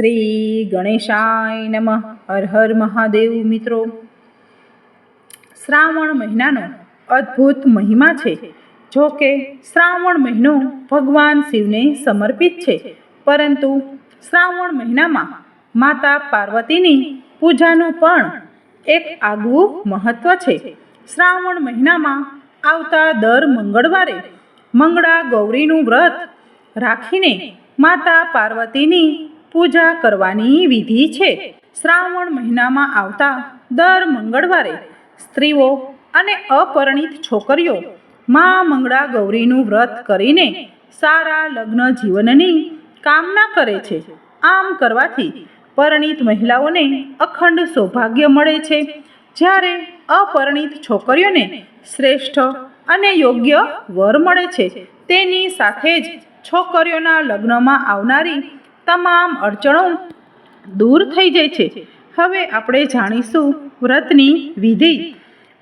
શ્રી ગણેશાય નમઃ. હર હર મહાદેવ મિત્રો. શ્રાવણ મહિનાનો અદ્ભુત મહિમા છે. જો કે શ્રાવણ મહિનો ભગવાન શિવને સમર્પિત છે. પરંતુ શ્રાવણ મહિનામાં માતા પાર્વતીની પૂજાનું પણ એક આગવું મહત્વ છે. શ્રાવણ મહિનામાં આવતા દર મંગળવારે મંગળા ગૌરીનું વ્રત રાખીને માતા પાર્વતીની પૂજા કરવાની વિધિ છે. શ્રાવણ મહિનામાં આવતા દર મંગળવારે સ્ત્રીઓ અને અપરિણિત છોકરીઓ મા મંગળા ગૌરીનું વ્રત કરીને સારા લગ્ન જીવનની કામના કરે છે. આમ કરવાથી પરણિત મહિલાઓને અખંડ સૌભાગ્ય મળે છે. જ્યારે અપરિણિત છોકરીઓને શ્રેષ્ઠ અને યોગ્ય વર મળે છે. તેની સાથે જ છોકરીઓના લગ્નમાં આવનારી તમામ અડચણો દૂર થઈ જાય છે. હવે આપણે જાણીશું વ્રતની વિધિ.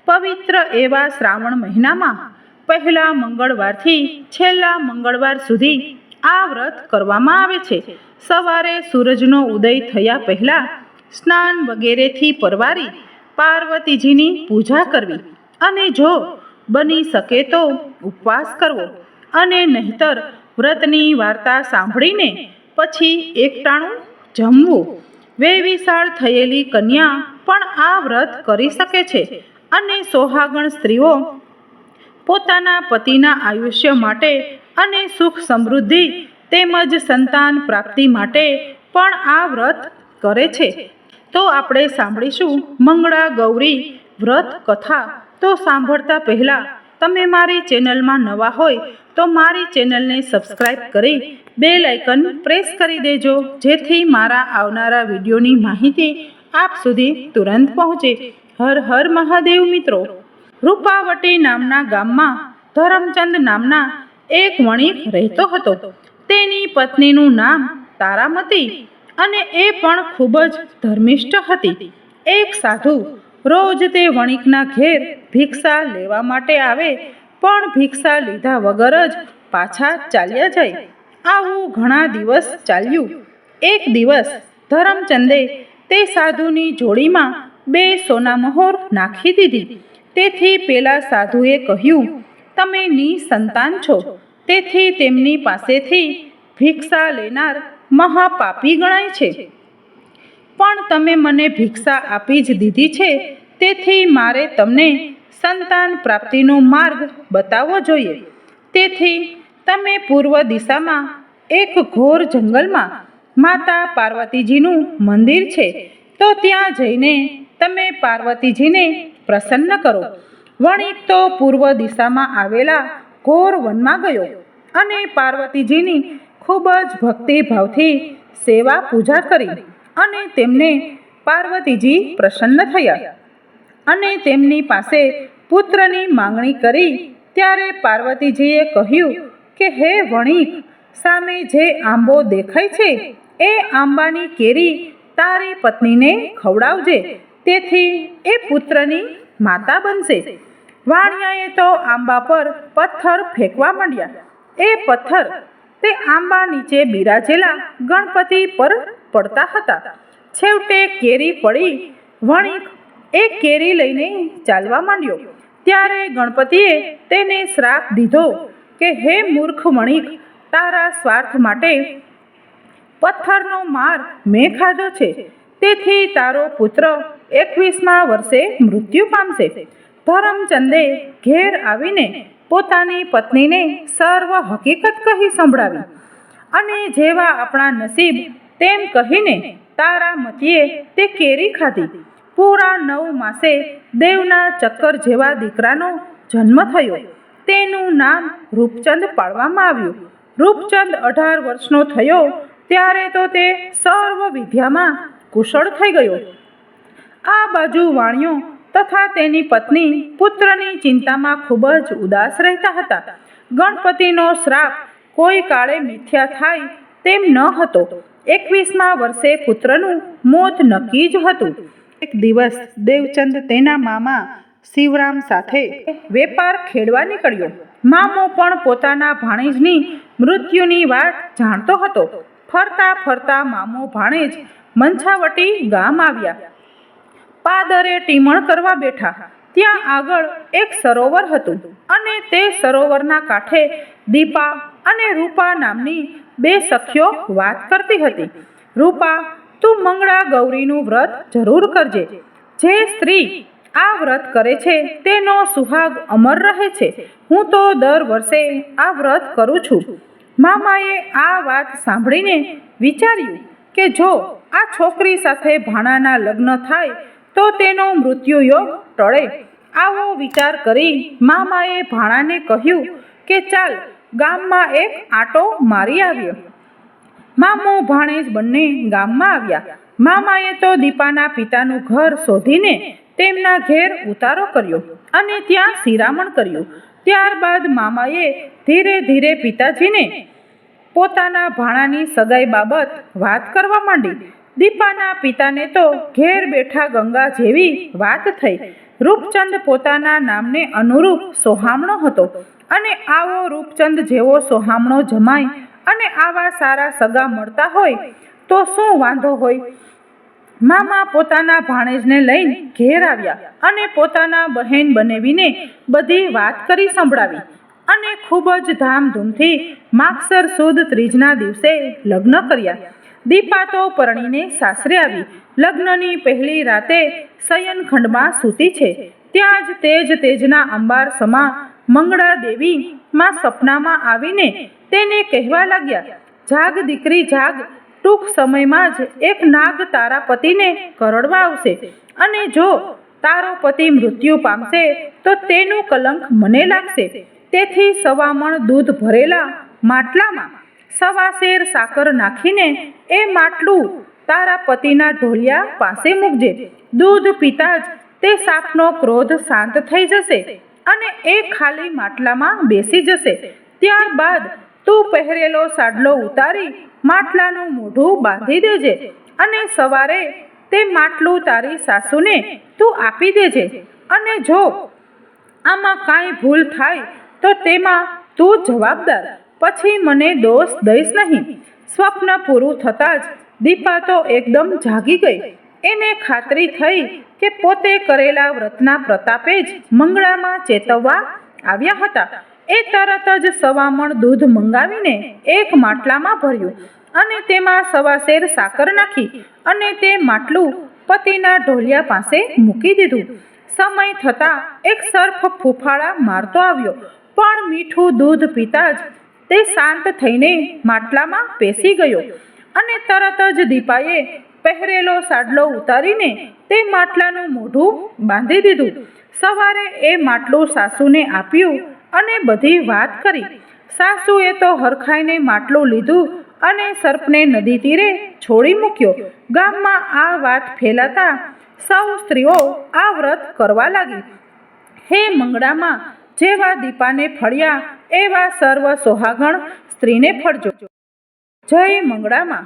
પવિત્ર એવા શ્રાવણ મહિનામાં પહેલા મંગળવારથી છેલ્લા મંગળવાર સુધી આ વ્રત કરવામાં આવે છે. સવારે સૂરજનો ઉદય થયા પહેલાં સ્નાન વગેરેથી પરવારી પાર્વતીજીની પૂજા કરવી. અને જો બની શકે તો ઉપવાસ કરવો. અને નહીતર વ્રતની વાર્તા સાંભળીને પછી એકટાણું જમવું. વેવિશાળ થયેલી કન્યા પણ આ વ્રત કરી શકે છે અને સોહાગણ સ્ત્રીઓ પોતાના પતિના આયુષ્ય માટે અને સુખ સમૃદ્ધિ તેમજ સંતાન પ્રાપ્તિ માટે પણ આ વ્રત કરે છે. તો આપણે સાંભળીશું મંગળા ગૌરી વ્રત કથા. તો સાંભળતા પહેલાં તમે મારી ચેનલમાં નવા હોય તો મારી ચેનલને સબસ્ક્રાઈબ કરી બે લાઇકન પ્રેસ કરી દેજો, જેથી મારા આવનારા વિડીયોની માહિતી આપ સુધી તુરંત પહોંચે. હર હર મહાદેવ મિત્રો. રૂપાવટી નામના ગામમાં ધરમચંદ નામના એક વણિક રહેતો હતો. તેની પત્નીનું નામ તારામતી અને એ પણ ખૂબ જ ધર્મિષ્ઠ હતી. એક સાધુ રોજ તે વણિકના ઘેર ભિક્ષા લેવા માટે આવે, પણ ભિક્ષા લીધા વગર જ પાછા ચાલ્યા જાય. આવું ઘણા દિવસ ચાલ્યું. એક દિવસ ધરમચંદે તે સાધુની જોડીમાં બે સોનામહોર નાખી દીધી. તેથી પેલા સાધુએ કહ્યું, તમે નિસંતાન છો. તેથી તેમની પાસેથી ભિક્ષા લેનાર મહાપાપી ગણાય છે. પણ તમે મને ભિક્ષા આપી જ દીધી છે, તેથી મારે તમને સંતાન પ્રાપ્તિનો માર્ગ બતાવવો જોઈએ. તેથી તમે પૂર્વ દિશામાં એક ઘોર જંગલમાં માતા પાર્વતીજીનું મંદિર છે, તો ત્યાં જઈને તમે પાર્વતીજીને પ્રસન્ન કરો. વણિક તો પૂર્વ દિશામાં આવેલા ઘોર વનમાં ગયો અને પાર્વતીજીની ખૂબ જ ભક્તિભાવથી સેવા પૂજા કરી. અને તેમને પાર્વતીજી પ્રસન્ન થયા. અને તેમની પાસે પુત્રની માંગણી કરી ત્યારે પાર્વતીજીએ કહ્યું કે, હે વણિક, સામે જે આંબો દેખાય છે, એ આંબાની કેરી તારી પત્નીને ખવડાવજે. તેથી એ પુત્રની માતા બનશે. વાણિયાએ તો આંબા પર પથ્થર ફેંકવા માંડ્યા. એ પથ્થર તે આંબા નીચે બિરાજેલા ગણપતિ પર પડતા હતા. છેવટે કેરી પડી, વણિક એ કેરી લઈને ચાલવા માંડ્યો. ત્યારે ગણપતિએ તેને શ્રાપ દીધો કે, હે મૂર્ખ વણિક, તારા સ્વાર્થ માટે પથ્થરનો માર મેં ખાધો છે. તેથી તારો પુત્ર એકવીસમા વર્ષે મૃત્યુ પામશે. ધરમચંદે ઘેર આવીને પોતાની પત્નીને સર્વ હકીકત કહી સંભળાવી. અને જેવા આપણા નસીબ તેમ કહીને તારા મતીએ તે કેરી ખાધી. પૂરા નવ માસે દેવના ચક્કર જેવા દીકરાનો જન્મ થયો. તેનું નામ રૂપચંદ પાડવામાં આવ્યું. રૂપચંદ અઢાર વર્ષનો થયો ત્યારે તો તે સર્વ વિદ્યામાં કુશળ થઈ ગયો. આ બાજુ વાણિયો તથા તેની પત્ની પુત્રની ચિંતામાં ખૂબ જ ઉદાસ રહેતા હતા. ગણપતિનો શ્રાપ કોઈ કાળે મિથ્યા થાય તેમ ન હતો. એકવીસમા વર્ષે પુત્રનું મોત નક્કી જ હતું. એક દિવસ દેવચંદ તેના મામા શિવરામ સાથે વેપાર ખેડવા નીકળ્યો. મામો પણ પોતાના ભાણેજની મૃત્યુની વાત જાણતો હતો. ફરતા ફરતા મામો ભાણેજ મંછાવટી ગામ આવ્યા. પાદરે ટીમણ કરવા બેઠા. ત્યાં આગળ એક સરોવર હતું અને તે સરોવરના કાંઠે દીપા અને રૂપા નામની બે સખીઓ વાત કરતી હતી. રૂપા, તું મંગળા ગૌરીનું વ્રત જરૂર કરજે. જે સ્ત્રી આ વ્રત કરે છે, તેનો સુહાગ અમર રહે છે. હું તો દર વર્ષે આ વ્રત કરું છું. મામાએ આ વાત સાંભળીને વિચાર્યું કે જો આ છોકરી સાથે ભાણાના લગ્ન થાય, તો તેનો મૃત્યુ યોગ ટળે. આવો વિચાર કરી મામાએ ભાણાને કહ્યું કે ચાલ ગામમાં એક આંટો મારી આવ્યો. મામો, ભાણેજ બંને ગામમાં આવ્યા. મામાએ તો દીપાના પિતાનું ઘર શોધીને તેમના ઘેર ઉતારો કર્યો અને ત્યાં શિરામણ કર્યું. ત્યારબાદ મામાએ ધીરે ધીરે પિતાજીને પોતાના ભાણાની સગાઈ બાબત વાત કરવા માંડી. દીપાના પિતાને તો ઘેર બેઠા ગંગા જેવી વાત થઈ. રૂપચંદ પોતાના નામને અનુરૂપ સોહામણો હતો અને આવો રૂપચંદ જેવો સોહામણો જમાય અને આવા સારા સગા મળતા હોય તો શું વાંધો હોય? મામા પોતાના ભાણેજને લઈને ઘેર આવ્યા અને પોતાના બહેન બનેવીને બધી વાત કરી સંભળાવી અને ખૂબ જ ધામધૂમથી માગસર સુદ ત્રીજના દિવસે લગ્ન કર્યા. દીપા તો પરણીને સાસરે આવી. લગ્નની પહેલી રાતે શયનખંડમાં સૂતી છે. ત્યાં જ તેજ તેજના અંબાર સમા મંગળા દેવી માં સપનામાં આવીને તેને કહેવા લાગ્યા, જાગ દીકરી, જાગ. ટૂંક સમયમાં જ એક નાગ તારા પતિને કરડવા આવશે. અને જો તારો પતિ મૃત્યુ પામશે, તો તેનું કલંક મને લાગશે. તેથી સવામણ દૂધ ભરેલા માટલામાં સવા શેર સાકર નાખીને એ માટલું તારા પતિના ઢોલિયા પાસે મૂકજે. દૂધ પીતા જ તે સાપનો ક્રોધ શાંત થઈ જશે અને એ ખાલી માટલામાં બેસી જશે. ત્યારબાદ તું પહેરેલો સાડલો ઉતારી માટલાનું મોઢું બાંધી દેજે અને સવારે તે માટલું તારી સાસુને તું આપી દેજે. અને જો આમાં કાંઈ ભૂલ થાય તો તેમાં તું જવાબદાર. પછી મને દોષ દઈશ નહીં. સ્વપ્ન પૂરું થતાં જ દીપા તો એકદમ જાગી ગઈ. એને ખાતરી થઈ કે પોતે કરેલા વ્રતના પ્રતાપે જ મંગળામાં ચેતવવા આવ્યા હતા. એ તરત જ સવામણ દૂધ મંગાવીને એક માટલામાં ભર્યું અને તેમાં સવાશેર સાકર નાખી અને તે માટલું પતિના ઢોલિયા પાસે મૂકી દીધું. સમય થતાં એક સર્ફ ફૂફાળા મારતો આવ્યો. પણ મીઠું દૂધ પીતા જ તે શાંત થઈને માટલામાં પેસી ગયો અને તરત જ દીપાએ પહેરેલો સાડલો ઉતારીને તે માટલાનું મોઢું બાંધી દીધું. સવારે એ માટલું સાસુને આપ્યું અને બધી વાત કરી. સાસુએ તો હરખાઈને માટલું લીધું અને સર્પને નદી તીરે છોડી મૂક્યો. ગામમાં આ વાત ફેલાતા સૌ સ્ત્રીઓ આ વ્રત કરવા લાગી. હે મંગળામાં જેવા દીપાને ફળ્યા એવા સર્વ સોહાગણ સ્ત્રીને ફળજો. જય મંગળામાં.